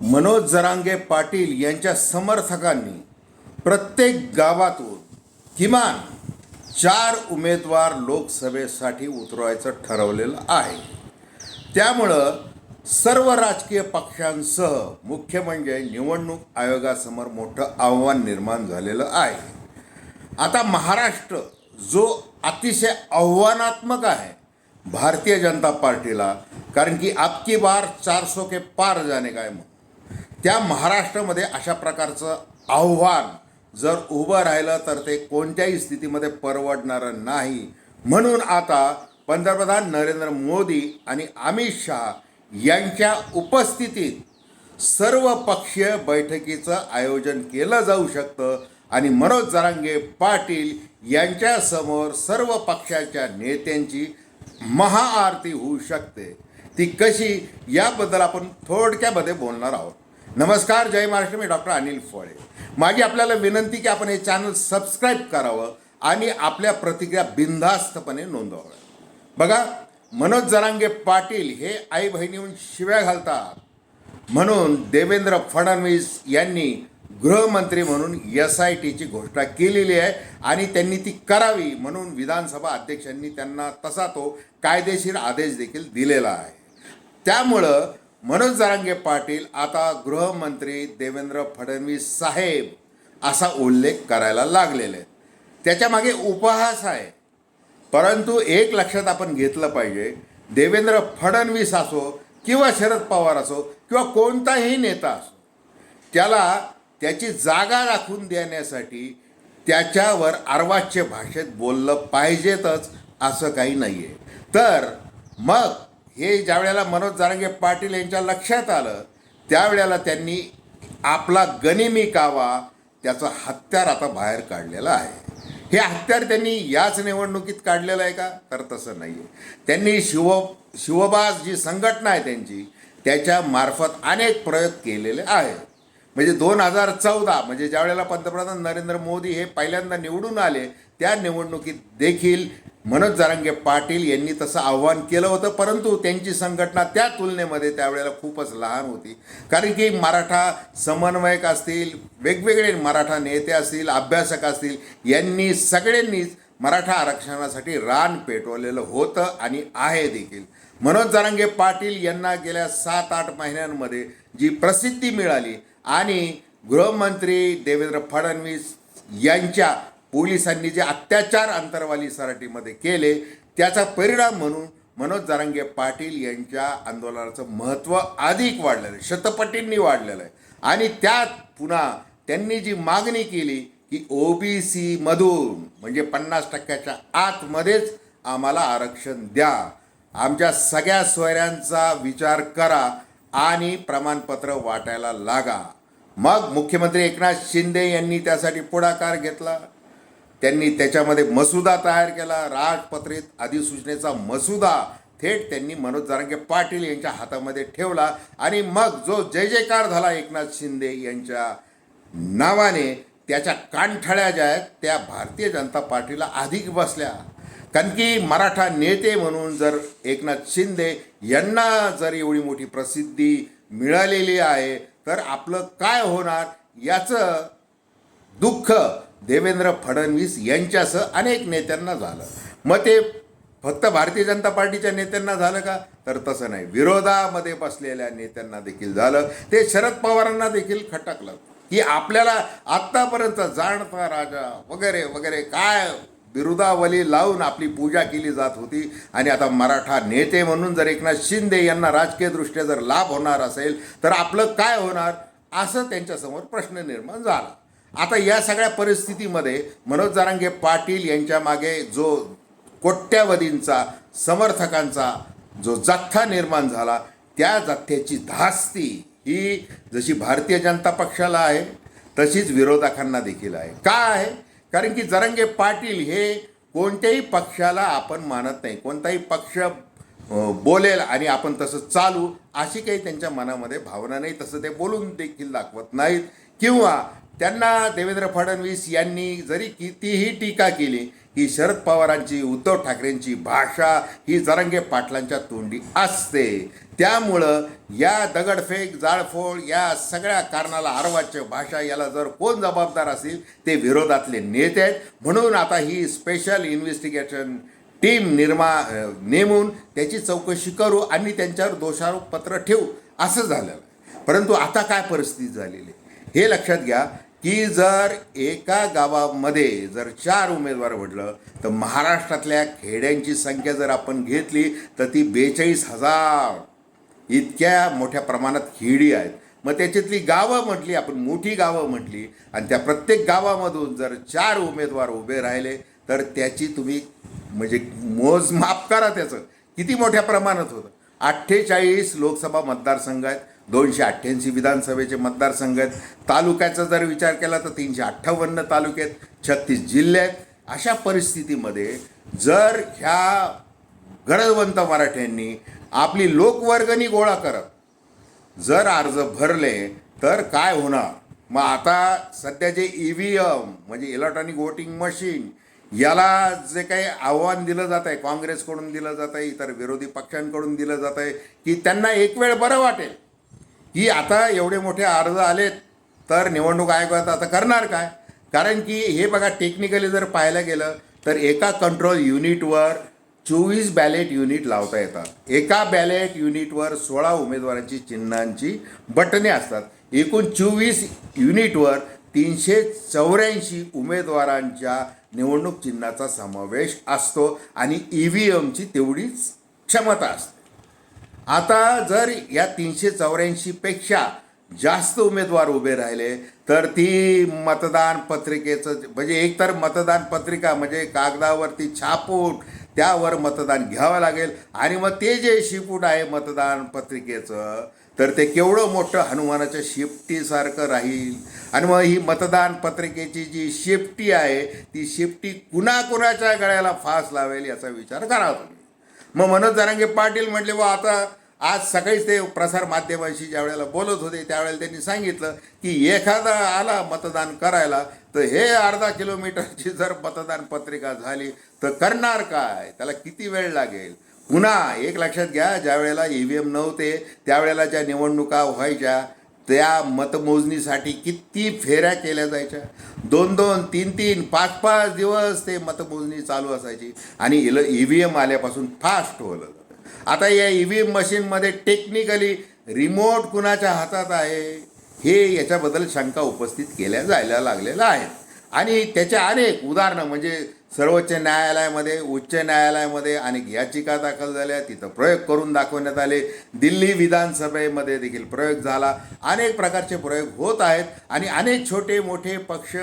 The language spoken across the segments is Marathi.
मनोज जरांगे पाटील यांच्या समर्थकांनी प्रत्येक गावातून किमान चार उमेदवार लोकसभेसाठी उतरवायचं ठरवलेलं आहे. त्यामुळं सर्व राजकीय पक्षांसह मुख्य म्हणजे निवडणूक आयोगासमोर मोठं आव्हान निर्माण झालेलं आहे. आता महाराष्ट्र जो अतिशय आव्हानात्मक आहे भारतीय जनता पार्टीला कारण की आपकी बार चारसो के पार जाने काय म्हणून. त्या महाराष्ट्रामध्ये अशा प्रकारचं आव्हान जर उभं राहिलं तर ते कोणत्याही स्थितीमध्ये परवडणारं नाही. म्हणून आता पंतप्रधान नरेंद्र मोदी आणि अमित शहा यांच्या उपस्थितीत सर्व पक्षीय बैठकीचं आयोजन केलं जाऊ शकतं आणि मनोज जरांगे पाटील यांच्यासमोर सर्व पक्षाच्या नेत्यांची महाआरती होऊ शकते. ती कशी? याबद्दल आपण थोडक्यामध्ये बोलणार आहोत. नमस्कार जय महाराष्ट्र. मी डॉक्टर अनिल फळे. माझी आपल्याला विनंती की आपण हे चॅनल सबस्क्राईब करावं आणि आपल्या प्रतिक्रिया बिनधास्तपणे नोंदवाव्या बघा मनोज जरांगे पाटील हे आई बहिणीहून शिव्या घालतात. म्हणून देवेंद्र फडणवीस यांनी गृहमंत्री म्हणून एस आय टीची घोषणा केलेली आहे आणि त्यांनी ती करावी म्हणून विधानसभा अध्यक्षांनी त्यांना तसा तो कायदेशीर आदेश देखील दिलेला आहे. त्यामुळं मनोज जरांगे पाटील आता गृहमंत्री देवेंद्र फडणवीस साहेब असा उल्लेख करायला लागलेले त्याच्यामागे उपहास आहे. परंतु एक लक्षात आपण घेतलं पाहिजे देवेंद्र फडणवीस असो किंवा शरद पवार असो किंवा कोणताही नेता असो त्याला त्याची जागा राखून देण्यासाठी त्याच्यावर अर्वाच्य भाषेत बोललं पाहिजेतच असं काही नाही आहे तर मग हे ज्या वेळेला मनोज जारंगे पाटील यांच्या लक्षात आलं त्यावेळेला त्यांनी आपला गनिमी कावा त्याचं हत्यार आता बाहेर काढलेलं आहे. हे हत्यार त्यांनी याच निवडणुकीत काढलेलं आहे का? तर तसं नाही आहे त्यांनी शिव शिवबास जी संघटना आहे त्यांची त्याच्यामार्फत अनेक प्रयोग केलेले आहेत. म्हणजे दोन हजार चौदा म्हणजे ज्या वेळेला पंतप्रधान नरेंद्र मोदी हे पहिल्यांदा निवडून आले त्या निवडणुकीत देखील मनोज जारंगे पाटील यांनी तसं आव्हान केलं होतं परंतु त्यांची संघटना त्या तुलनेमध्ये त्यावेळेला खूपच लहान होती. कारण की मराठा समन्वयक असतील वेगवेगळे मराठा नेते असतील अभ्यासक असतील यांनी सगळ्यांनीच मराठा आरक्षणासाठी रान पेटवलेलं होतं आणि आहे देखील. मनोज जारंगे पाटील यांना गेल्या सात आठ महिन्यांमध्ये जी प्रसिद्धी मिळाली आणि गृहमंत्री देवेंद्र फडणवीस यांच्या पोलिसांनी जे अत्याचार अंतरवाली सराटीमध्ये केले त्याचा परिणाम म्हणून मनोज जारंगे पाटील यांच्या आंदोलनाचं महत्त्व अधिक वाढलेलं आहे शतपटींनी वाढलेलं आहे. आणि त्यात पुन्हा त्यांनी जी मागणी केली की ओ बी सीमधून म्हणजे पन्नास टक्क्याच्या आतमध्येच आम्हाला आरक्षण द्या. आमच्या सगळ्या सोयऱ्यांचा विचार करा आणि प्रमाणपत्र वाटायला लागा. मग मुख्यमंत्री एकनाथ शिंदे यांनी त्यासाठी पुढाकार घेतला. त्यांनी त्याच्यामध्ये मसुदा तयार केला. राजपत्रित अधिसूचनेचा मसुदा थेट त्यांनी मनोज जारंगे पाटील यांच्या हातामध्ये ठेवला. आणि मग जो जय जयकार झाला एकनाथ शिंदे यांच्या नावाने त्याच्या कानठळ्या ज्या आहेत त्या भारतीय जनता पार्टीला अधिक बसल्या. कारण की मराठा नेते म्हणून जर एकनाथ शिंदे यांना जर एवढी मोठी प्रसिद्धी मिळालेली आहे तर आपलं काय होणार? याचं दुःख देवेंद्र फडणवीस यांच्यासह अनेक नेत्यांना झालं. मग ते फक्त भारतीय जनता पार्टीच्या नेत्यांना झालं का? तर तसं नाही. विरोधामध्ये बसलेल्या नेत्यांना देखील झालं. ते शरद पवारांना देखील खटकलं. की आपल्याला आत्तापर्यंत जाणता राजा वगैरे वगैरे काय विरोधावली लावून आपली पूजा केली जात होती. आणि आता मराठा नेते म्हणून जर एकनाथ शिंदे यांना राजकीयदृष्ट्या जर लाभ होणार असेल तर आपलं काय होणार? असं त्यांच्यासमोर प्रश्न निर्माण झाला. आता या सगळ्या परिस्थितीमध्ये मनोज जारांगे पाटील यांच्या मागे जो कोट्यावधींचा समर्थकांचा जो जथ्था निर्माण झाला त्या जथ्याची धास्ती ही जशी भारतीय जनता पक्षाला आहे तशीच विरोधकांना देखील आहे. का आहे? कारण की जरंगे पाटील हे कोणत्याही पक्षाला आपण मानत नाही. कोणताही पक्ष बोलेल आणि आपण तसं चालू अशी काही त्यांच्या मनामध्ये भावना नाही तसं ते बोलून देखील दाखवत नाहीत. किंवा त्यांना देवेंद्र फडणवीस यांनी जरी कितीही टीका केली ही शरद पवारांची उद्धव ठाकरेंची भाषा ही जरांगे पाटलांच्या तोंडी असते. त्यामुळं या दगडफेक जाळफोड या सगळ्या कारणाला अर्वाच्य भाषा याला जर कोण जबाबदार असतील ते विरोधातले नेते आहेत. म्हणून आता ही स्पेशल इन्व्हेस्टिगेशन टीम निर्मा नेमून त्याची चौकशी करू आणि त्यांच्यावर दोषारोपपत्र ठेवू. असं झालं. परंतु आता काय परिस्थिती झालेली आहे? हे लक्षात घ्या की जर एका गावामध्ये जर चार उमेदवार म्हटलं तर महाराष्ट्रातल्या खेड्यांची संख्या जर आपण घेतली तर ती बेचाळीस हजार. इतक्या मोठ्या प्रमाणात खेडी आहेत. मग त्याच्यातली गावं म्हटली आपण मोठी गावं म्हटली आणि त्या प्रत्येक गावामधून जर चार उमेदवार उभे राहिले तर त्याची तुम्ही म्हणजे मोजमाप करा त्याचं. किती मोठ्या प्रमाणात होतं? अठ्ठेचाळीस लोकसभा मतदारसंघ आहेत. दोनशे अठ्ठ्याऐंशी विधानसभेचे मतदारसंघ आहेत. तालुक्याचा जर विचार केला तर तीनशे अठ्ठावन्न तालुके आहेत. छत्तीस जिल्हे आहेत. अशा परिस्थितीमध्ये जर ह्या गरजवंत मराठ्यांनी आपली लोकवर्गणी गोळा करत जर अर्ज भरले तर काय होणार? मग आता सध्या जे ई व्ही एम म्हणजे इलेक्ट्रॉनिक वोटिंग मशीन याला जे काही आव्हान दिलं जात आहे काँग्रेसकडून दिलं जात आहे इतर विरोधी पक्षांकडून दिलं जात आहे की त्यांना एक वेळ बरं वाटेल. की आता एवढे मोठे अर्ज आलेत तर निवडणूक आयोगात आता करणार काय? कारण की हे बघा टेक्निकली जर पाहायला गेलं तर एका कंट्रोल युनिटवर चोवीस बॅलेट युनिट लावता येतात. एका बॅलेट युनिटवर सोळा उमेदवारांची चिन्हांची बटणे असतात. एकूण चोवीस युनिटवर तीनशे चौऱ्याऐंशी उमेदवारांच्या निवडणूक चिन्हाचा समावेश असतो आणि ई व्ही एमची तेवढीच क्षमता असते. आता जर या तीनशे चौऱ्याऐंशीपेक्षा जास्त उमेदवार उभे राहिले तर ती मतदान पत्रिकेचं म्हणजे एकतर मतदान पत्रिका म्हणजे कागदावरती छापून त्यावर मतदान घ्यावं लागेल. आणि मग ते जे शिपूट आहे मतदान पत्रिकेचं तर ते केवढं मोठं हनुमानाच्या शिफ्टीसारखं राहील. आणि मग ही मतदान पत्रिकेची जी शिफ्टी आहे ती शिफ्टी कुणाकुणाच्या गळ्याला फास लावेल याचा विचार करा तुम्ही. मग मनोज जरांगे पाटील म्हटले व आता आज सकाळीच ते प्रसार माध्यमांशी ज्या वेळेला बोलत होते त्यावेळेला त्यांनी सांगितलं की एखादा आला मतदान करायला तर हे अर्धा किलोमीटरची जर मतदान पत्रिका झाली तर करणार काय? त्याला किती वेळ लागेल? पुन्हा एक लक्षात घ्या ज्या वेळेला ई व्ही एम नव्हते त्यावेळेला ज्या निवडणुका व्हायच्या त्या मतमोजणीसाठी किती फेऱ्या केल्या जायच्या? दोन दोन तीन तीन पाच पाच दिवस ते मतमोजणी चालू असायची. आणि इल ई व्ही एम आल्यापासून फास्ट होलं. जातं आता या ई व्ही एम मशीनमध्ये टेक्निकली रिमोट कुणाच्या हातात आहे? हे याच्याबद्दल शंका उपस्थित केल्या जायला लागलेल्या आहेत. आणि त्याच्या अनेक उदाहरणं म्हणजे सर्वोच्च न्यायालयामध्ये उच्च न्यायालयामध्ये अनेक याचिका दाखल झाल्या. तिथं प्रयोग करून दाखवण्यात आले. दिल्ली विधानसभेमध्ये देखील प्रयोग झाला. अनेक प्रकारचे प्रयोग होत आहेत आणि अनेक छोटे मोठे पक्ष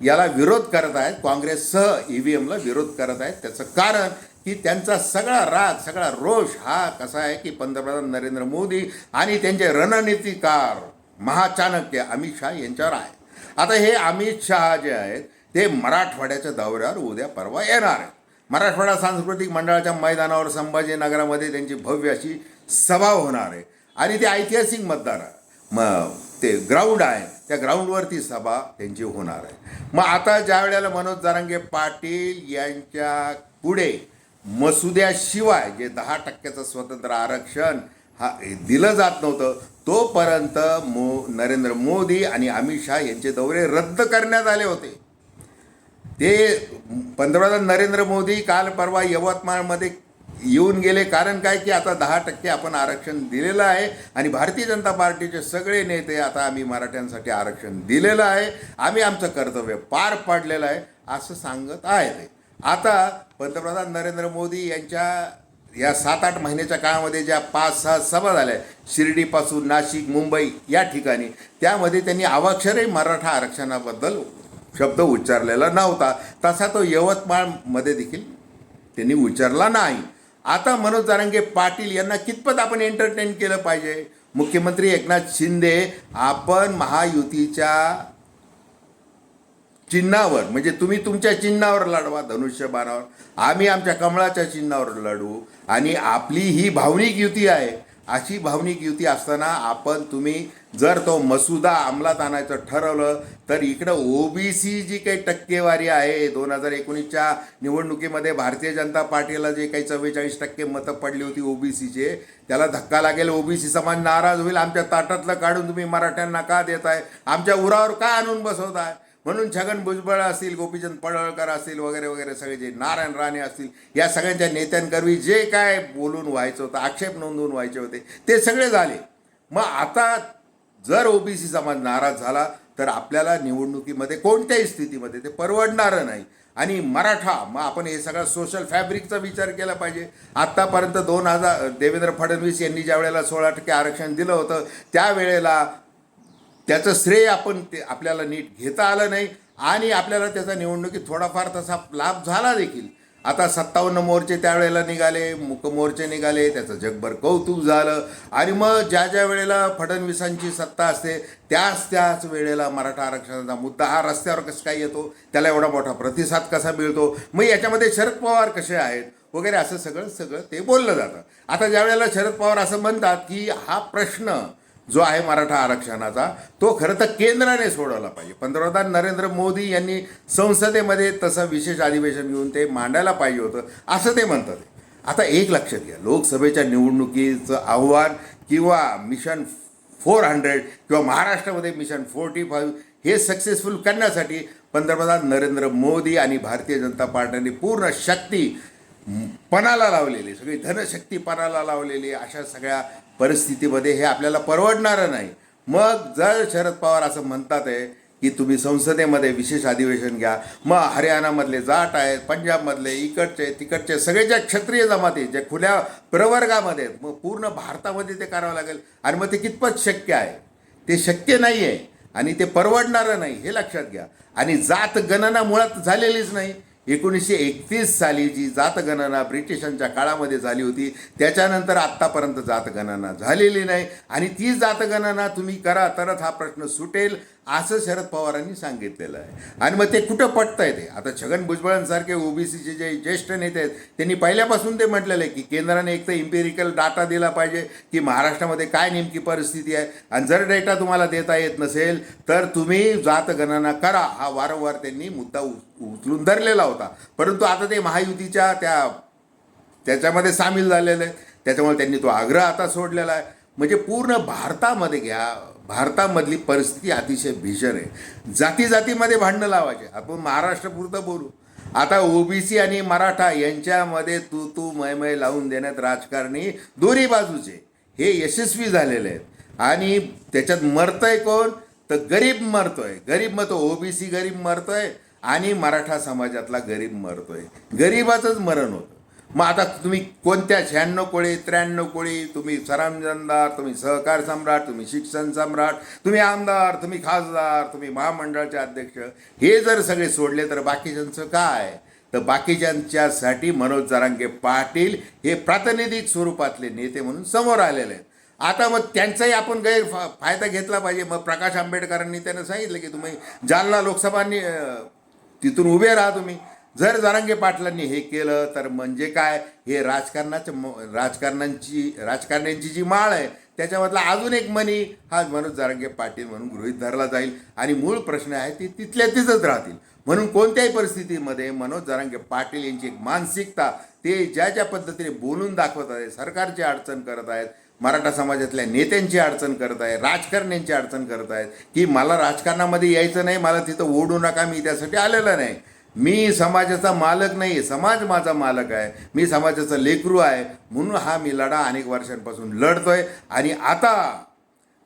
याला विरोध करत आहेत. काँग्रेससह ई व्ही एमला विरोध करत आहेत. त्याचं कारण की त्यांचा सगळा राग सगळा रोष हा कसा आहे की पंतप्रधान नरेंद्र मोदी आणि त्यांचे रणनीतिकार महाचाणक्य अमित शहा यांच्यावर आहे. आता हे अमित शहा जे आहेत ते मराठवाड्याच्या दौऱ्यावर उद्या परवा येणार आहेत. मराठवाडा सांस्कृतिक मंडळाच्या मैदानावर संभाजीनगरामध्ये त्यांची भव्य अशी सभा होणार आहे. आणि ते ऐतिहासिक मतदार म मग ते ग्राउंड आहे. त्या ग्राउंडवरती सभा त्यांची होणार आहे. मग आता ज्या वेळेला मनोज जारंगे पाटील यांच्या पुढे मसुद्याशिवाय जे दहा टक्क्याचं स्वतंत्र आरक्षण हा दिलं जात नव्हतं तोपर्यंत मो नरेंद्र मोदी आणि अमित शहा यांचे दौरे रद्द करण्यात आले होते. ते पंतप्रधान नरेंद्र मोदी काल परवा यवतमाळमध्ये येऊन गेले. कारण काय? की आता दहा टक्के आपण आरक्षण दिलेलं आहे आणि भारतीय जनता पार्टीचे सगळे नेते आता आम्ही मराठ्यांसाठी आरक्षण दिलेलं आहे. आम्ही आमचं कर्तव्य पार पाडलेलं आहे असं सांगत आहे ते. आता पंतप्रधान नरेंद्र मोदी यांच्या या सात आठ महिन्याच्या काळामध्ये ज्या पाच सहा सभा झाल्या शिर्डीपासून नाशिक मुंबई या ठिकाणी त्यामध्ये त्यांनी अवाक्षरही मराठा आरक्षणाबद्दल शब्द उच्चारलेला नव्हता. तसा तो यवतमाळमध्ये देखील त्यांनी उच्चारला नाही. आता मनोज जारंगे पाटील यांना कितपत आपण एंटरटेन केलं पाहिजे? मुख्यमंत्री एकनाथ शिंदे आपण महायुतीच्या चिन्हावर म्हणजे तुम्ही तुमच्या चिन्हावर लढवा धनुष्यबाणावर आम्ही आमच्या कमळाच्या चिन्हावर लढू आणि आपली ही भावनिक युती आहे. अशी भावनिक युती असताना आपण तुम्ही जर तो मसुदा अंमलात आणायचं ठरवलं तर इकडं ओबीसी जी काही टक्केवारी आहे. दोन हजार एकोणीसच्या निवडणुकीमध्ये भारतीय जनता पार्टीला जे काही चव्वेचाळीस टक्के मतं पडली होती ओबीसीचे त्याला धक्का लागेल. ओबीसी समाज नाराज होईल. आमच्या ताटातलं काढून तुम्ही मराठ्यांना का देताय? आमच्या उरावर का आणून बसवताय? म्हणून छगन भुजबळ असतील गोपीचंद पडळकर असतील वगैरे वगैरे सगळे जे नारायण राणे असतील या सगळ्यांच्या नेत्यांकरवी जे काय बोलून व्हायचं होतं आक्षेप नोंदवून व्हायचे होते ते सगळे झाले. मग आता जर ओबीसी समाज नाराज झाला तर आपल्याला निवडणुकीमध्ये कोणत्याही स्थितीमध्ये ते परवडणारं नाही. आणि मराठा मग आपण हे सगळं सोशल फॅब्रिकचा विचार केला पाहिजे. आत्तापर्यंत दोन हजार देवेंद्र फडणवीस यांनी ज्या वेळेला सोळा टक्के आरक्षण दिलं होतं त्यावेळेला त्याचं श्रेय आपण ते आपल्याला नीट घेता आलं नाही. आणि आपल्याला त्याचा निवडणुकीत थोडाफार तसा लाभ झाला देखील. आता सत्तावन्न मोर्चे त्यावेळेला निघाले मुकमोर्चे निघाले त्याचं जगभर कौतुक झालं. आणि मग ज्या ज्या वेळेला फडणवीसांची सत्ता असते त्याच त्याच वेळेला मराठा आरक्षणाचा मुद्दा हा रस्त्यावर कसं काय येतो त्याला एवढा मोठा प्रतिसाद कसा मिळतो? मग याच्यामध्ये शरद पवार कसे आहेत? वगैरे असं सगळं सगळं ते बोललं जातं. आता ज्या वेळेला शरद पवार असं म्हणतात की हा प्रश्न जो आहे मराठा आरक्षणाचा तो खरं तर केंद्राने सोडवला पाहिजे. पंतप्रधान नरेंद्र मोदी यांनी संसदेमध्ये तसं विशेष अधिवेशन घेऊन ते मांडायला पाहिजे होतं असं ते म्हणतात. आता एक लक्षात घ्या लोकसभेच्या निवडणुकीचं आव्हान किंवा मिशन फोर हंड्रेड किंवा महाराष्ट्रामध्ये मिशन फोर्टी फाईव्ह हे सक्सेसफुल करण्यासाठी पंतप्रधान नरेंद्र मोदी आणि भारतीय जनता पार्टीने पूर्ण शक्ती पणाला लावलेली सगळी धनशक्ती पणाला लावलेली अशा सगळ्या परिस्थितीमध्ये हे आपल्याला परवडणारं नाही. मग जर शरद पवार असं म्हणतात आहे की तुम्ही संसदेमध्ये विशेष अधिवेशन घ्या मग हरियाणामधले जाट आहेत पंजाबमधले इकडचे तिकडचे सगळे ज्या क्षत्रिय जमाती ज्या खुल्या प्रवर्गामध्ये आहेत मग पूर्ण भारतामध्ये ते करावं लागेल. आणि मग ते कितपत शक्य आहे? ते शक्य नाही आहे आणि ते परवडणारं नाही हे लक्षात घ्या. आणि जात गणना मुळात झालेलीच नाही. एकोणीसशे एकतीस साली जी जातगणना ब्रिटिशांच्या काळामध्ये झाली होती त्याच्यानंतर आत्तापर्यंत जातगणना झालेली नाही. आणि ती जातगणना तुम्ही करा तरच हा प्रश्न सुटेल. असं शरद पवारांनी सांगितलेलं आहे. आणि मग ते कुठं पटत आहे ते? आता छगन भुजबळांसारखे ओबीसीचे जे ज्येष्ठ नेते आहेत त्यांनी पहिल्यापासून ते म्हटलेलं आहे की केंद्राने एक तर इम्पेरिकल डाटा दिला पाहिजे की महाराष्ट्रामध्ये काय नेमकी परिस्थिती आहे. आणि जर डेटा तुम्हाला देता येत नसेल तर तुम्ही जातगणना करा. हा वारंवार त्यांनी मुद्दा उचलून धरलेला होता. परंतु आता ते महायुतीच्या त्या त्याच्यामध्ये सामील झालेले आहेत. त्याच्यामुळे त्यांनी तो आग्रह आता सोडलेला आहे. म्हणजे पूर्ण भारतामध्ये घ्या भारतामधली परिस्थिती अतिशय भीषण आहे. जाती जातीमध्ये भांडणं लावायचे. आपण महाराष्ट्रपुरतं बोलू. आता ओबीसी आणि मराठा यांच्यामध्ये तू तू मयमय लावून देण्यात राजकारणी दोन्ही बाजूचे. हे यशस्वी झालेले आहेत. आणि त्याच्यात मरतंय कोण? तर गरीब मरतोय. गरीब मग तो ओबीसी गरीब मरतोय आणि मराठा समाजातला गरीब मरतोय. गरीबाचंच मरण होतं. मग आता तुम्ही कोणत्या शहाण्णव कोळी त्र्याण्णव कोळी तुम्ही सरंजनदार तुम्ही सहकार सम्राट तुम्ही शिक्षण सम्राट तुम्ही आमदार तुम्ही खासदार तुम्ही महामंडळाचे अध्यक्ष हे जर सगळे सोडले तर बाकीच्यांचं काय? तर बाकीच्यांच्यासाठी मनोज जरांगे पाटील हे प्रातिनिधिक स्वरूपातले नेते म्हणून समोर आलेले आहेत. आता मग त्यांचाही आपण गैरफा फायदा घेतला पाहिजे. मग प्रकाश आंबेडकरांनी त्यांना सांगितलं की तुम्ही जालना लोकसभांनी तिथून उभे राहा तुम्ही. जर जरांगे पाटलांनी हे केलं तर म्हणजे काय? हे राजकारणाचं म- राजकारणांची राजकारण्यांची जी माळ आहे त्याच्यामधला अजून एक मनी हा मनोज जरांगे पाटील म्हणून गृहित धरला जाईल. आणि मूळ प्रश्न आहे ती तिथल्या तिथंच राहतील. म्हणून कोणत्याही परिस्थितीमध्ये मनोज जरांगे पाटील यांची एक मानसिकता ते ज्या ज्या पद्धतीने बोलून दाखवत आहेत सरकारची अडचण करत आहेत मराठा समाजातल्या नेत्यांची अडचण करत आहे राजकारण्यांची अडचण करत आहेत की मला राजकारणामध्ये यायचं नाही मला तिथं ओढू नका मी त्यासाठी आलेलं नाही. मी समाजाचा मालक नाही समाज माझा मालक आहे मी समाजाचा लेकरू आहे म्हणून हा मी लढा अनेक वर्षांपासून लढतोय. आणि आता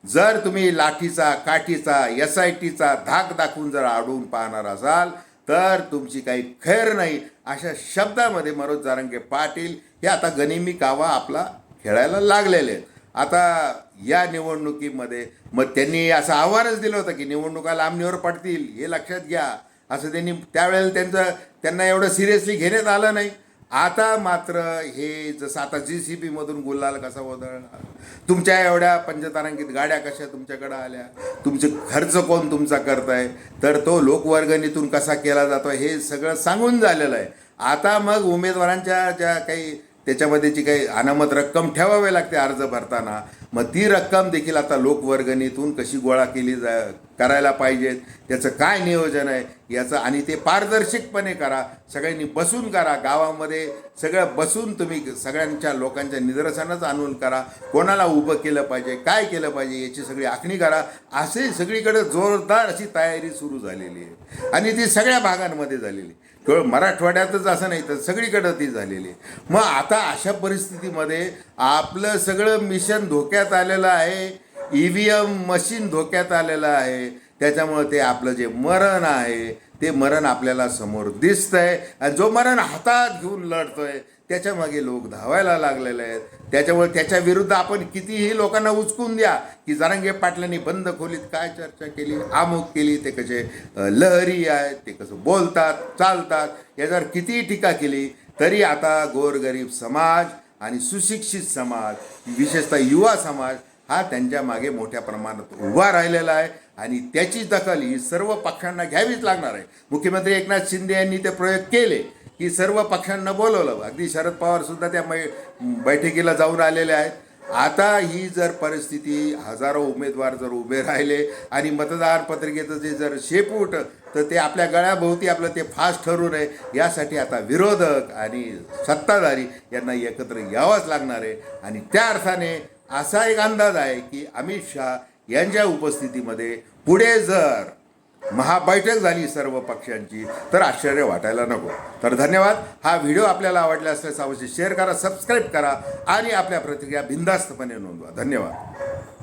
जर तुम्ही लाठीचा काठीचा एस आय टीचा धाक दाखवून जर अडवून पाहणार असाल तर तुमची काही खैर नाही. अशा शब्दामध्ये मनोज जारंगे पाटील हे आता गनिमी कावा आपला खेळायला लागलेले आहेत. आता या निवडणुकीमध्ये मग त्यांनी असं आव्हानच दिलं होतं की निवडणुका लांबणीवर पडतील हे लक्षात घ्या. असं त्यांनी त्यावेळेला त्यांचं त्यांना एवढं सिरियसली घेण्यात आलं नाही. आता मात्र हे जसं आता जी सी बीमधून गुलाल कसा वदळणार? तुमच्या एवढ्या पंचतारांकित गाड्या कशा तुमच्याकडं आल्या? तुमचे खर्च कोण तुमचा करताय? तर तो लोकवर्गणीतून कसा केला जातो हे सगळं सांगून झालेलं आहे. आता मग उमेदवारांच्या ज्या काही त्याच्यामध्ये जी काही अनामत रक्कम ठेवावी लागते अर्ज भरताना मग ती रक्कम देखील आता लोकवर्गणीतून कशी गोळा केली जा करायला पाहिजेत त्याचं काय नियोजन आहे याचं आणि ते पारदर्शकपणे करा सगळ्यांनी बसून करा गावामध्ये सगळं बसून तुम्ही सगळ्यांच्या लोकांच्या निदर्शनाच आणून करा कोणाला उभं केलं पाहिजे काय केलं पाहिजे याची सगळी आखणी करा असे सगळीकडे जोरदार अशी तयारी सुरू झालेली आहे आणि ती सगळ्या भागांमध्ये झालेली आहे. केवळ मराठवाड्यातच असं नाही तर सगळीकडं ती झालेली आहे. मग आता अशा परिस्थितीमध्ये आपलं सगळं मिशन धोक्यात आलेलं आहे ई व्ही एम मशीन धोक्यात आलेलं आहे. त्याच्यामुळं ते आपलं जे मरण आहे ते मरण आपल्याला समोर दिसतंय. आणि जो मरण हातात घेऊन लढतोय आहे त्याच्यामागे लोक धावायला लागलेले आहेत. त्याच्यामुळे त्याच्या विरुद्ध आपण कितीही लोकांना उचकून द्या की जरांगे पाटलांनी बंद खोलीत काय चर्चा केली आमुक केली ते कसे लहरी आहेत ते कसं बोलतात चालतात याच्यावर कितीही टीका केली तरी आता गोरगरीब समाज आणि सुशिक्षित समाज विशेषतः युवा समाज हा त्यांच्या मागे मोठ्या प्रमाणात उभा राहिलेला आहे. आणि त्याची दखल ही सर्व पक्षांना घ्यावीच लागणार आहे. मुख्यमंत्री एकनाथ शिंदे यांनी ते प्रयोग केले की सर्व पक्षांना बोलवलं. अगदी शरद पवार सुद्धा त्या मै बैठकीला जाऊन आलेले आहेत. आता ही जर परिस्थिती हजारो उमेदवार जर उभे राहिले आणि मतदार पत्रिकेचं जे जर शेपूट तर ते आपल्या गळ्याभोवती आपलं ते फास्ट ठरू नये. यासाठी आता विरोधक आणि सत्ताधारी यांना एकत्र यावंच लागणार आहे. आणि त्या अर्थाने असा एक अंदाज आहे की अमित शहा यांच्या उपस्थितीमध्ये पुढे जर महाबैठक झाली सर्व पक्षांची तर आश्चर्य वाटायला नको. तर धन्यवाद. हा व्हिडिओ आपल्याला आवडला असल्यास अवश्य शेअर करा सबस्क्राईब करा आणि आपल्या प्रतिक्रिया बिंदास्तपणे नोंदवा. धन्यवाद.